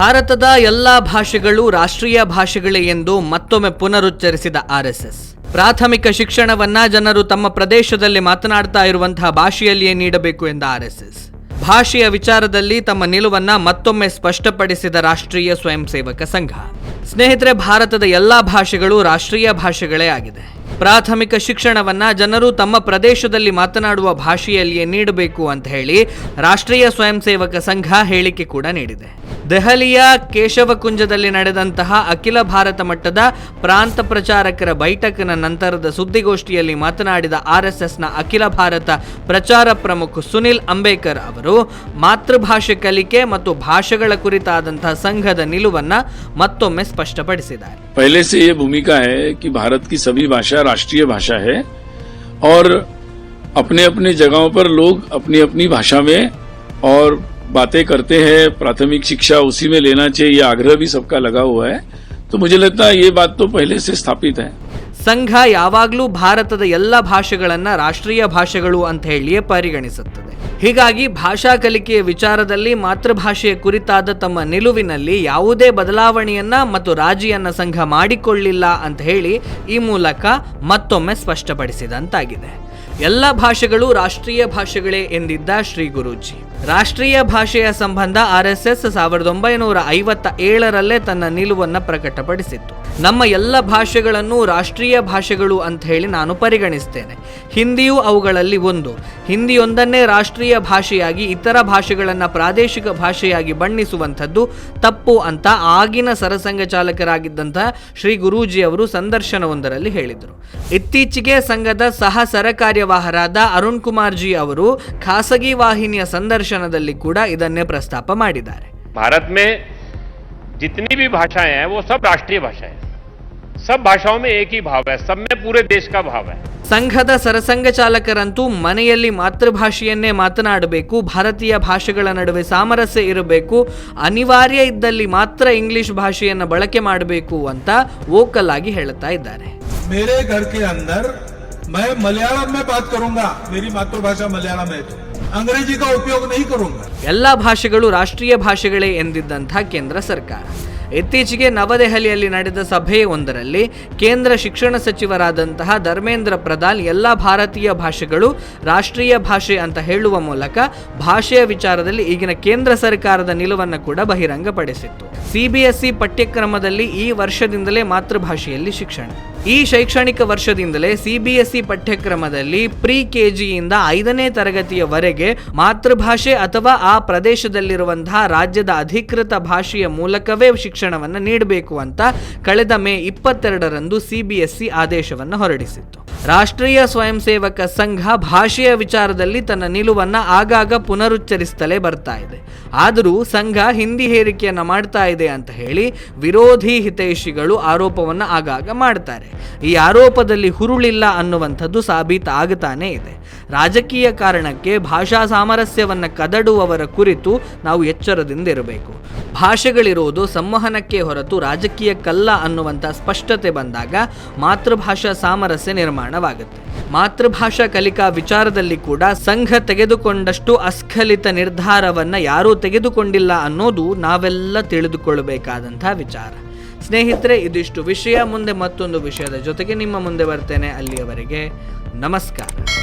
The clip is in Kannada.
ಭಾರತದ ಎಲ್ಲ ಭಾಷೆಗಳು ರಾಷ್ಟ್ರೀಯ ಭಾಷೆಗಳೇ ಎಂದು ಮತ್ತೊಮ್ಮೆ ಪುನರುಚ್ಚರಿಸಿದ ಆರ್ಎಸ್ಎಸ್. ಪ್ರಾಥಮಿಕ ಶಿಕ್ಷಣವನ್ನ ಜನರು ತಮ್ಮ ಪ್ರದೇಶದಲ್ಲಿ ಮಾತನಾಡ್ತಾ ಇರುವಂತಹ ಭಾಷೆಯಲ್ಲಿಯೇ ನೀಡಬೇಕು ಎಂದ ಆರ್ಎಸ್ಎಸ್. ಭಾಷೆಯ ವಿಚಾರದಲ್ಲಿ ತಮ್ಮ ನಿಲುವನ್ನ ಮತ್ತೊಮ್ಮೆ ಸ್ಪಷ್ಟಪಡಿಸಿದ ರಾಷ್ಟ್ರೀಯ ಸ್ವಯಂ ಸೇವಕ ಸಂಘ. ಸ್ನೇಹಿತರೆ, ಭಾರತದ ಎಲ್ಲಾ ಭಾಷೆಗಳು ರಾಷ್ಟ್ರೀಯ ಭಾಷೆಗಳೇ ಆಗಿದೆ. ಪ್ರಾಥಮಿಕ ಶಿಕ್ಷಣವನ್ನು ಜನರು ತಮ್ಮ ಪ್ರದೇಶದಲ್ಲಿ ಮಾತನಾಡುವ ಭಾಷೆಯಲ್ಲಿಯೇ ನೀಡಬೇಕು ಅಂತ ಹೇಳಿ ರಾಷ್ಟ್ರೀಯ ಸ್ವಯಂ ಸೇವಕ ಸಂಘ ಹೇಳಿಕೆ ಕೂಡ ನೀಡಿದೆ. ದೆಹಲಿಯ ಕೇಶವಕುಂಜದಲ್ಲಿ ನಡೆದಂತಹ ಅಖಿಲ ಭಾರತ ಮಟ್ಟದ ಪ್ರಾಂತ ಪ್ರಚಾರಕರ ಬೈಠಕ್ನ ನಂತರದ ಸುದ್ದಿಗೋಷ್ಠಿಯಲ್ಲಿ ಮಾತನಾಡಿದ ಆರ್ಎಸ್ಎಸ್ನ ಅಖಿಲ ಭಾರತ ಪ್ರಚಾರ ಪ್ರಮುಖ ಸುನಿಲ್ ಅಂಬೇಕರ್ ಅವರು, ಮಾತೃಭಾಷೆ ಕಲಿಕೆ ಮತ್ತು ಭಾಷೆಗಳ ಕುರಿತಾದಂತಹ ಸಂಘದ ನಿಲುವನ್ನು ಮತ್ತೊಮ್ಮೆ ಸ್ಪಷ್ಟಪಡಿಸಿದ್ದಾರೆ. पहले से ये भूमिका है कि भारत की सभी भाषा राष्ट्रीय भाषा है और अपने अपने जगहों पर लोग अपनी अपनी भाषा में और बातें करते हैं प्राथमिक शिक्षा उसी में लेना चाहिए ये आग्रह भी सबका लगा हुआ है तो मुझे लगता है ये बात तो पहले से स्थापित है ಸಂಘ ಯಾವಾಗಲೂ ಭಾರತದ ಎಲ್ಲ ಭಾಷೆಗಳನ್ನ ರಾಷ್ಟ್ರೀಯ ಭಾಷೆಗಳು ಅಂತ ಹೇಳಿಯೇ ಪರಿಗಣಿಸುತ್ತದೆ ಹೀಗಾಗಿ ಭಾಷಾ ಕಲಿಕೆಯ ವಿಚಾರದಲ್ಲಿ ಮಾತೃಭಾಷೆಯ ಕುರಿತಾದ ತಮ್ಮ ನಿಲುವಿನಲ್ಲಿ ಯಾವುದೇ ಬದಲಾವಣೆಯನ್ನ ಮತ್ತು ರಾಜಿಯನ್ನ ಸಂಘ ಮಾಡಿಕೊಳ್ಳಿಲ್ಲ ಅಂತ ಹೇಳಿ ಈ ಮೂಲಕ ಮತ್ತೊಮ್ಮೆ ಸ್ಪಷ್ಟಪಡಿಸಿದಂತಾಗಿದೆ. ಎಲ್ಲ ಭಾಷೆಗಳು ರಾಷ್ಟ್ರೀಯ ಭಾಷೆಗಳೇ ಎಂದಿದ್ದ ಶ್ರೀ ಗುರೂಜಿ. ರಾಷ್ಟ್ರೀಯ ಭಾಷೆಯ ಸಂಬಂಧ ಆರ್ಎಸ್ಎಸ್ ಸಾವಿರದ ಒಂಬೈನೂರ ಐವತ್ತ ಏಳರಲ್ಲೇ ತನ್ನ ನಿಲುವನ್ನು ಪ್ರಕಟಪಡಿಸಿತ್ತು. ನಮ್ಮ ಎಲ್ಲ ಭಾಷೆಗಳನ್ನು ರಾಷ್ಟ್ರೀಯ ಭಾಷೆಗಳು ಅಂತ ಹೇಳಿ ನಾನು ಪರಿಗಣಿಸ್ತೇನೆ. ಹಿಂದಿಯೂ ಅವುಗಳಲ್ಲಿ ಒಂದು. ಹಿಂದಿಯೊಂದನ್ನೇ ರಾಷ್ಟ್ರೀಯ ಭಾಷೆಯಾಗಿ ಇತರ ಭಾಷೆಗಳನ್ನು ಪ್ರಾದೇಶಿಕ ಭಾಷೆಯಾಗಿ ಬಣ್ಣಿಸುವಂಥದ್ದು ತಪ್ಪು ಅಂತ ಆಗಿನ ಸರಸಂಘ ಚಾಲಕರಾಗಿದ್ದಂತಹ ಶ್ರೀ ಗುರೂಜಿ ಅವರು ಸಂದರ್ಶನವೊಂದರಲ್ಲಿ ಹೇಳಿದರು. ಇತ್ತೀಚೆಗೆ ಸಂಘದ ಸಹ ಸರಕಾರ್ಯವಾಹರಾದ ಅರುಣ್ ಕುಮಾರ್ ಜಿ ಅವರು ಖಾಸಗಿ ವಾಹಿನಿಯ ಸಂದರ್ಶನದಲ್ಲಿ ಕೂಡ ಇದನ್ನೇ ಪ್ರಸ್ತಾಪ ಮಾಡಿದ್ದಾರೆ भारत में जितनी भी भाषाएं हैं वो सब राष्ट्रीय भाषाएं हैं सब भाषाओं में एक ही भाव है सब में पूरे देश का भाव है ಸಂಘದ ಸರಸಂಘ ಚಾಲಕರಂತೂ ಮನೆಯಲ್ಲಿ ಮಾತೃಭಾಷೆಯನ್ನೇ ಮಾತನಾಡಬೇಕು ಭಾರತೀಯ ಭಾಷೆಗಳ ನಡುವೆ ಸಾಮರಸ್ಯ ಇರಬೇಕು ಅನಿವಾರ್ಯ ಇದ್ದಲ್ಲಿ ಮಾತ್ರ ಇಂಗ್ಲಿಷ್ ಭಾಷೆಯನ್ನು ಬಳಕೆ ಮಾಡಬೇಕು ಅಂತ ವೋಕಲ್ ಆಗಿ ಹೇಳುತ್ತಾ ಇದ್ದಾರೆ मेरे घर के अंदर मैं मलयालम में बात करूंगा मेरी मातृभाषा मलयालम है तो अंग्रेजी का उपयोग नहीं करूंगा ಎಲ್ಲ ಭಾಷೆಗಳು ರಾಷ್ಟ್ರೀಯ ಭಾಷೆಗಳೇ ಎಂದಿದ್ದಂಥ ಕೇಂದ್ರ ಸರ್ಕಾರ ಇತ್ತೀಚೆಗೆ ನವದೆಹಲಿಯಲ್ಲಿ ನಡೆದ ಸಭೆಯೊಂದರಲ್ಲಿ ಕೇಂದ್ರ ಶಿಕ್ಷಣ ಸಚಿವರಾದಂತಹ ಧರ್ಮೇಂದ್ರ ಪ್ರಧಾನ್ ಎಲ್ಲ ಭಾರತೀಯ ಭಾಷೆಗಳು ರಾಷ್ಟ್ರೀಯ ಭಾಷೆ ಅಂತ ಹೇಳುವ ಮೂಲಕ ಭಾಷೆಯ ವಿಚಾರದಲ್ಲಿ ಈಗಿನ ಕೇಂದ್ರ ಸರ್ಕಾರದ ನಿಲುವನ್ನು ಕೂಡ ಬಹಿರಂಗಪಡಿಸಿತ್ತು ಸಿಬಿಎಸ್ಇ ಪಠ್ಯಕ್ರಮದಲ್ಲಿ ಈ ವರ್ಷದಿಂದಲೇ ಮಾತೃಭಾಷೆಯಲ್ಲಿ ಶಿಕ್ಷಣ. ಈ ಶೈಕ್ಷಣಿಕ ವರ್ಷದಿಂದಲೇ ಸಿಬಿಎಸ್ಇ ಪಠ್ಯಕ್ರಮದಲ್ಲಿ ಪ್ರಿ ಕೆಜಿಯಿಂದ ಐದನೇ ತರಗತಿಯವರೆಗೆ ಮಾತೃಭಾಷೆ ಅಥವಾ ಆ ಪ್ರದೇಶದಲ್ಲಿರುವಂತಹ ರಾಜ್ಯದ ಅಧಿಕೃತ ಭಾಷೆಯ ಮೂಲಕವೇ ಶಿಕ್ಷಣವನ್ನು ನೀಡಬೇಕು ಅಂತ ಕಳೆದ ಮೇ ಇಪ್ಪತ್ತೆರಡರಂದು ಸಿಬಿಎಸ್ಇ ಆದೇಶವನ್ನು ಹೊರಡಿಸಿತ್ತು. ರಾಷ್ಟ್ರೀಯ ಸ್ವಯಂ ಸೇವಕ ಸಂಘ ಭಾಷೆಯ ವಿಚಾರದಲ್ಲಿ ತನ್ನ ನಿಲುವನ್ನ ಆಗಾಗ ಪುನರುಚ್ಚರಿಸುತ್ತಲೇ ಬರ್ತಾ ಇದೆ. ಆದರೂ ಸಂಘ ಹಿಂದಿ ಹೇರಿಕೆಯನ್ನು ಮಾಡ್ತಾ ಇದೆ ಅಂತ ಹೇಳಿ ವಿರೋಧಿ ಹಿತೈಷಿಗಳು ಆರೋಪವನ್ನು ಆಗಾಗ ಮಾಡ್ತಾರೆ. ಈ ಆರೋಪದಲ್ಲಿ ಹುರುಳಿಲ್ಲ ಅನ್ನುವಂಥದ್ದು ಸಾಬೀತಾಗುತ್ತಾನೆ ಇದೆ. ರಾಜಕೀಯ ಕಾರಣಕ್ಕೆ ಭಾಷಾ ಸಾಮರಸ್ಯವನ್ನು ಕದಡುವವರ ಕುರಿತು ನಾವು ಎಚ್ಚರದಿಂದ ಇರಬೇಕು ಭಾಷೆಗಳಿರುವುದು ಸಂವಹನಕ್ಕೆ ಹೊರತು ರಾಜಕೀಯಕ್ಕಲ್ಲ ಅನ್ನುವಂಥ ಸ್ಪಷ್ಟತೆ ಬಂದಾಗ ಮಾತೃಭಾಷಾ ಸಾಮರಸ್ಯ ನಿರ್ಮಾಣವಾಗುತ್ತೆ. ಮಾತೃಭಾಷಾ ಕಲಿಕಾ ವಿಚಾರದಲ್ಲಿ ಕೂಡ ಸಂಘ ತೆಗೆದುಕೊಂಡಷ್ಟು ಅಸ್ಖಲಿತ ನಿರ್ಧಾರವನ್ನು ಯಾರೂ ತೆಗೆದುಕೊಂಡಿಲ್ಲ ಅನ್ನೋದು ನಾವೆಲ್ಲ ತಿಳಿದುಕೊಳ್ಳಬೇಕಾದಂಥ ವಿಚಾರ. ಸ್ನೇಹಿತರೆ, ಇದಿಷ್ಟು ವಿಷಯ. ಮುಂದೆ ಮತ್ತೊಂದು ವಿಷಯದ ಜೊತೆಗೆ ನಿಮ್ಮ ಮುಂದೆ ಬರ್ತೇನೆ. ಅಲ್ಲಿಯವರೆಗೆ ನಮಸ್ಕಾರ.